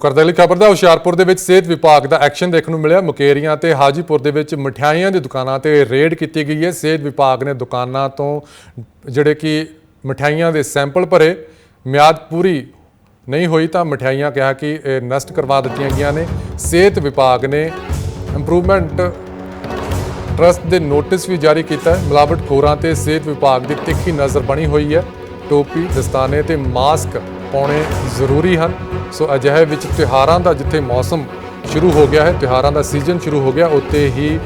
ਕਰਦੇ ਅਗਲੀ ਖਬਰ ਦਾ ਹੁਸ਼ਿਆਰਪੁਰ ਦੇ ਵਿੱਚ ਸਿਹਤ ਵਿਭਾਗ ਦਾ ਐਕਸ਼ਨ ਦੇਖਣ ਨੂੰ ਮਿਲਿਆ। ਮੁਕੇਰੀਆਂ ਤੇ ਹਾਜੀਪੁਰ ਦੇ ਵਿੱਚ ਮਠਿਆਈਆਂ ਦੀ ਦੁਕਾਨਾਂ ਤੇ ਰੇਡ ਕੀਤੀ ਗਈ ਹੈ। ਸਿਹਤ ਵਿਭਾਗ ਨੇ ਦੁਕਾਨਾਂ ਤੋਂ ਜਿਹੜੇ ਕਿ ਮਠਿਆਈਆਂ ਦੇ ਸੈਂਪਲ ਭਰੇ, ਮਿਆਦ ਪੂਰੀ ਨਹੀਂ ਹੋਈ ਤਾਂ ਮਠਿਆਈਆਂ ਕਿਹਾ ਕਿ ਨਸ਼ਟ ਕਰਵਾ ਦਿੱਤੀਆਂ ਗਈਆਂ ਨੇ। ਸਿਹਤ ਵਿਭਾਗ ਨੇ ਇੰਪਰੂਵਮੈਂਟ ਟਰਸਟ ਦੇ ਨੋਟਿਸ ਵੀ ਜਾਰੀ ਕੀਤਾ ਹੈ। ਮਿਲਾਵਟ ਖੋਰਾਂ ਤੇ ਸਿਹਤ ਵਿਭਾਗ ਦੀ ਤਿੱਖੀ ਨਜ਼ਰ ਬਣੀ ਹੋਈ ਹੈ। ਟੋਪੀ, ਦਸਤਾਨੇ ਤੇ ਮਾਸਕ ਪਾਉਣੇ ਜ਼ਰੂਰੀ ਹਨ। ਸੋ ਅਜਿਹੇ ਵਿੱਚ ਤਿਉਹਾਰਾਂ ਦਾ ਜਿੱਥੇ ਮੌਸਮ ਸ਼ੁਰੂ ਹੋ ਗਿਆ ਹੈ, ਤਿਉਹਾਰਾਂ ਦਾ ਸੀਜ਼ਨ ਸ਼ੁਰੂ ਹੋ ਗਿਆ ਉੱਤੇ ਹੀ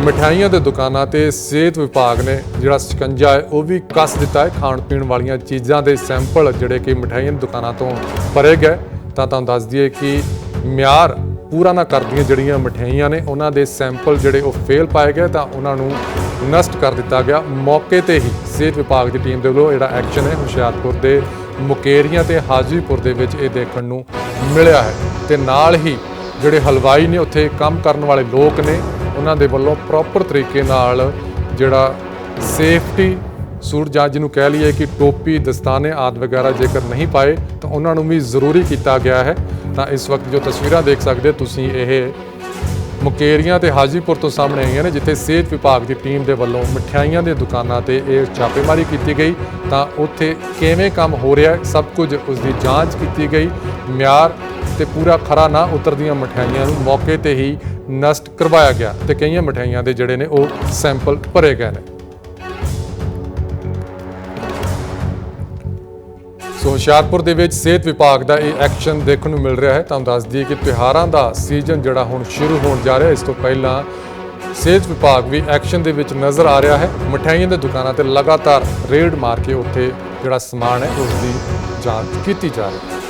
ਮਠਿਆਈਆਂ ਦੇ ਦੁਕਾਨਾਂ ਤੇ ਸਿਹਤ ਵਿਭਾਗ ਨੇ ਜਿਹੜਾ ਸ਼ਿਕੰਜਾ ਹੈ, ਉਹ ਵੀ ਕੱਸ ਦਿੱਤਾ ਹੈ। ਖਾਣ ਪੀਣ ਵਾਲੀਆਂ ਚੀਜ਼ਾਂ ਦੇ ਸੈਂਪਲ ਜਿਹੜੇ ਕਿ ਮਠਿਆਈਆਂ ਦੀ ਦੁਕਾਨਾਂ ਤੋਂ ਭਰੇ ਗਏ। ਤਾਂ ਤੁਹਾਨੂੰ ਦੱਸ ਦਈਏ ਕਿ ਮਿਆਰ ਪੂਰਾ ਨਾ ਕਰਦੀਆਂ ਜਿਹੜੀਆਂ ਮਠਿਆਈਆਂ ਨੇ, ਉਹਨਾਂ ਦੇ ਸੈਂਪਲ ਜਿਹੜੇ ਉਹ ਫੇਲ ਪਾਏ ਗਏ, ਤਾਂ ਉਹਨਾਂ ਨੂੰ ਨਸ਼ਟ ਕਰ ਦਿੱਤਾ ਗਿਆ। ਮੌਕੇ ਤੇ ਹੀ ਸਿਹਤ ਵਿਭਾਗ ਦੀ ਟੀਮ ਦੇ ਵੱਲੋਂ ਜਿਹੜਾ ਐਕਸ਼ਨ ਹੈ, ਹੁਸ਼ਿਆਰਪੁਰ ਦੇ ਮੁਕੇਰੀਆਂ ਤੇ ਹਾਜੀਪੁਰ ਦੇ ਵਿੱਚ ਇਹ ਦੇਖਣ ਨੂੰ ਮਿਲਿਆ ਹੈ ਤੇ ਨਾਲ ਹੀ ਜਿਹੜੇ ਹਲਵਾਈ ਨੇ ਉੱਥੇ ਕੰਮ ਕਰਨ ਵਾਲੇ ਲੋਕ ਨੇ, ਉਹਨਾਂ ਦੇ ਵੱਲੋਂ ਪ੍ਰੋਪਰ ਤਰੀਕੇ ਨਾਲ ਜਿਹੜਾ ਸੇਫਟੀ ਸੂਟ ਜਾਂ ਜਿਹਨੂੰ ਕਹਿ ਲਈਏ ਕਿ ਟੋਪੀ, ਦਸਤਾਨੇ ਆਦਿ ਵਗੈਰਾ ਜੇਕਰ ਨਹੀਂ ਪਾਏ ਤਾਂ ਉਹਨਾਂ ਨੂੰ ਵੀ ਜ਼ਰੂਰੀ ਕੀਤਾ ਗਿਆ ਹੈ। ਤਾਂ ਇਸ ਵਕਤ ਜੋ ਤਸਵੀਰਾਂ ਦੇਖ ਸਕਦੇ ਹੋ, ਤੁਸੀਂ ਇਹ ਮੁਕੇਰੀਆਂ ਤੇ ਹਾਜੀਪੁਰ ਤੋਂ ਸਾਹਮਣੇ ਆਈਆਂ ਨੇ, ਜਿੱਥੇ ਸਿਹਤ ਵਿਭਾਗ ਦੀ ਟੀਮ ਦੇ ਵੱਲੋਂ ਮਠਿਆਈਆਂ ਦੇ ਦੁਕਾਨਾਂ ਤੇ ਇਹ ਛਾਪੇਮਾਰੀ ਕੀਤੀ ਗਈ। ਤਾਂ ਉੱਥੇ ਕਿਵੇਂ ਕੰਮ ਹੋ ਰਿਹਾ, ਸਭ ਕੁਝ ਉਸ ਦੀ ਜਾਂਚ ਕੀਤੀ ਗਈ। ਮਿਆਰ ਤੇ ਪੂਰਾ ਖਰਾ ਨਾ ਉਤਰਦੀਆਂ ਮਠਿਆਈਆਂ ਨੂੰ ਮੌਕੇ ਤੇ ਹੀ ਨਸ਼ਟ ਕਰਵਾਇਆ ਗਿਆ ਤੇ ਕਈਆਂ ਮਠਿਆਈਆਂ ਦੇ ਜਿਹੜੇ ਨੇ ਉਹ ਸੈਂਪਲ ਭਰੇ ਗਏ ਨੇ। ਸੋ ਹੁਸ਼ਿਆਰਪੁਰ ਦੇ ਵਿੱਚ ਸਿਹਤ ਵਿਭਾਗ ਦਾ ਇਹ ਐਕਸ਼ਨ ਦੇਖਣ ਨੂੰ ਮਿਲ ਰਿਹਾ ਹੈ। ਤੁਹਾਨੂੰ ਦੱਸ ਦਈਏ ਕਿ ਤਿਉਹਾਰਾਂ ਦਾ ਸੀਜ਼ਨ ਜਿਹੜਾ ਹੁਣ ਸ਼ੁਰੂ ਹੋਣ ਜਾ ਰਿਹਾ ਇਸ ਤੋਂ ਪਹਿਲਾਂ ਸਿਹਤ ਵਿਭਾਗ ਵੀ ਐਕਸ਼ਨ ਦੇ ਵਿੱਚ ਨਜ਼ਰ ਆ ਰਿਹਾ ਹੈ। ਮਠਿਆਈਆਂ ਦੇ ਦੁਕਾਨਾਂ ਤੇ ਲਗਾਤਾਰ ਰੇਡ ਮਾਰ ਕੇ ਉੱਥੇ ਜਿਹੜਾ ਸਮਾਨ ਹੈ, ਉਸ ਦੀ ਜਾਂਚ ਕੀਤੀ ਜਾ ਰਹੀ ਹੈ।